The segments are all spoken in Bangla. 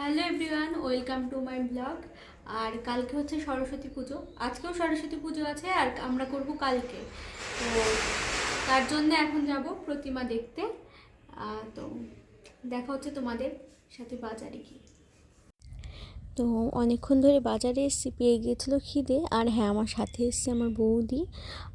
Hello everyone, welcome to my blog. আর কালকে হচ্ছে সরস্বতী পুজো। আজকেও সরস্বতী পুজো আছে আর আমরা করব কালকে। তো তার জন্য এখন যাব প্রতিমা দেখতে। তো দেখা হচ্ছে তোমাদের সাথে বাজারে গিয়ে। তো অনেকক্ষণ ধরে বাজারে এসেছি, পেয়ে গিয়েছিল খিদে। আর হ্যাঁ আমার সাথে এসছে আমার বৌদি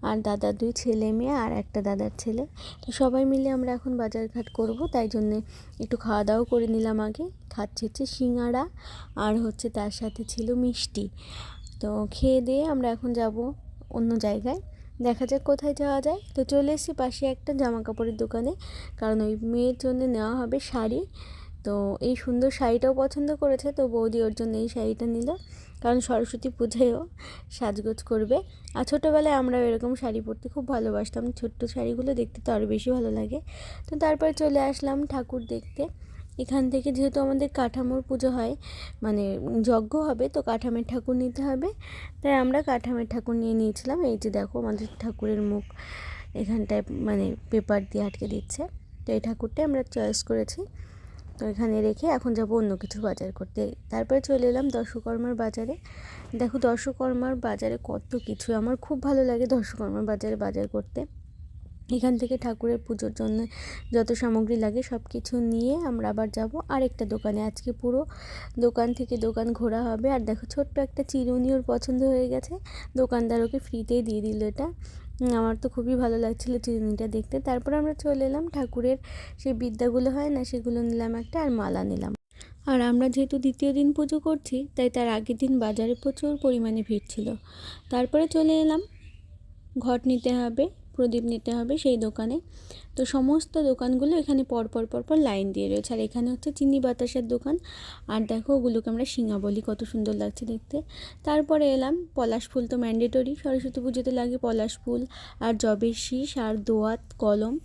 আর দাদার দুই ছেলে মেয়ে আর একটা দাদার ছেলে। তো সবাই মিলে আমরা এখন বাজারঘাট করব, তাই জন্যে একটু খাওয়া দাওয়া করে নিলাম আগে। খাচ্ছি হচ্ছে সিঙ্গাড়া আর হচ্ছে তার সাথে ছিল মিষ্টি। তো খেয়ে দিয়ে আমরা এখন যাব অন্য জায়গায়। দেখা যাক কোথায় যাওয়া যায়। তো চলে এসেছি পাশে একটা জামা কাপড়ের দোকানে, কারণ ওই মেয়ের জন্য নেওয়া হবে শাড়ি। তো এই সুন্দর শাড়িটাও পছন্দ করেছে, তো বৌদি ওর জন্য এই শাড়িটা নিল। কারণ সরস্বতী পুজোয়ও সাজগোজ করবে। আর ছোটোবেলায় আমরা এরকম শাড়ি পরতে খুব ভালোবাসতাম। ছোট্ট শাড়িগুলো দেখতে তো আরও বেশি ভালো লাগে। তো তারপরে চলে আসলাম ঠাকুর দেখতে। এখান থেকে যেহেতু আমাদের কাঠামোর পুজো হয় মানে যজ্ঞ হবে, তো কাঠামের ঠাকুর নিতে হবে। তাই আমরা কাঠামের ঠাকুর নিয়ে নিয়েছিলাম। এই যে দেখো আমাদের ঠাকুরের মুখ এখানটায় মানে পেপার দিয়ে আটকে দিচ্ছে। তো এই ঠাকুরটাই আমরা চয়েস করেছি। তো এখানে রেখে এখন যাব অন্য কিছু বাজার করতে। তারপরে চলে এলাম দর্শকর্মার বাজারে। দেখো দর্শকর্মার বাজারে কত কিছু। আমার খুব ভালো লাগে দর্শকর্মার বাজারে বাজার করতে। এখান থেকে ঠাকুরের পুজোর জন্য যত সামগ্রী লাগে সব কিছু নিয়ে আমরা আবার যাব। আরেকটা দোকানে, আজকে পুরো দোকান থেকে দোকান ঘোরা হবে। আর দেখো, ছোট্ট একটা চিরুনি ওর পছন্দ হয়ে গেছে। দোকানদার ওকে ফ্রিতেই দিয়ে দিল এটা। আমার তো খুবই ভালো লাগছিল চিরুনিটা দেখতে। তারপর আমরা চলে এলাম ঠাকুরের, সেই বিদ্যাগুলো হয় না, সেগুলো নিলাম একটা আর মালা নিলাম। আর আমরা যেহেতু দ্বিতীয় দিন পুজো করছি, তাই তার আগের দিন বাজারে প্রচুর পরিমাণে ভিড় ছিল। তারপরে চলে এলাম, ঘট নিতে হবে। প্রদীপ নিতে হবে সেই দোকানে। তো সমস্ত দোকানগুলো এখানে পরপর পরপর লাইন দিয়ে রয়েছে। আর এখানে হচ্ছে চিনি বাতাসের দোকান। আর দেখো ওগুলোকে আমরা শিঙা বলি, কত সুন্দর লাগছে দেখতে। তারপরে এলাম, পলাশ ফুল তো ম্যান্ডেটরি সরস্বতী পুজোতে লাগে পলাশ ফুল আর জবের শীষ আর দোয়াত, কলম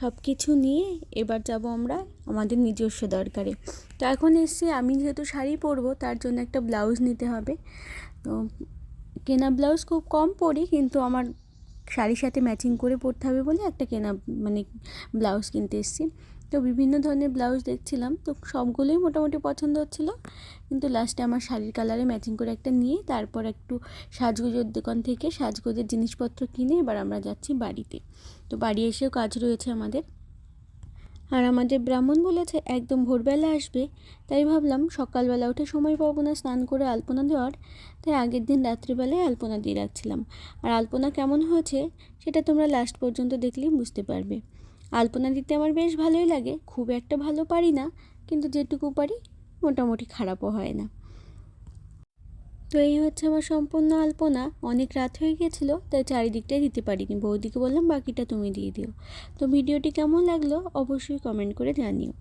সব কিছু নিয়ে এবার যাব আমরা আমাদের নিজস্ব দরকারে। তো এখন এসছি আমি যেহেতু শাড়ি পরবো, তার জন্য একটা ব্লাউজ নিতে হবে। তো কেনা ব্লাউজ খুব কম পরি, কিন্তু আমার শাড়ির সাথে ম্যাচিং করে পরতে হবে বলে একটা কেনা মানে ব্লাউজ কিনতে এসেছি। তো বিভিন্ন ধরনের ব্লাউজ দেখছিলাম, তো সবগুলোই মোটামুটি পছন্দ হচ্ছিল। কিন্তু লাস্টে আমার শাড়ির কালারে ম্যাচিং করে একটা নিয়ে, তারপর একটু সাজগোজের দোকান থেকে সাজগোজের জিনিসপত্র কিনে এবার আমরা যাচ্ছি বাড়িতে। তো বাড়ি এসেও কাজ রয়েছে আমাদের। আর আমাদের ব্রাহ্মণ বলেছে, একদম ভোরবেলা আসবে। তাই ভাবলাম সকালবেলা উঠে সময় পাবো না স্নান করে আলপনা দেওয়ার। তাই আগের দিন রাত্রিবেলায় আলপনা দিয়ে রাখছিলাম। আর আলপনা কেমন হয়েছে সেটা তোমরা লাস্ট পর্যন্ত দেখলেই বুঝতে পারবে। আলপনা দিতে আমার বেশ ভালোই লাগে, খুব একটা ভালো পারি না, কিন্তু যেটুকু পারি মোটামুটি খারাপও হয় না। তো এই হচ্ছে আমার সম্পূর্ণ আলপনা। অনেক রাত হয়ে গেছিল, তাই চারিদিকটাই দিতে পারিনি। বৌদিকে বললাম, বাকিটা তুমি দিয়ে দিও। তো ভিডিওটি কেমন লাগল অবশ্যই কমেন্ট করে জানিও।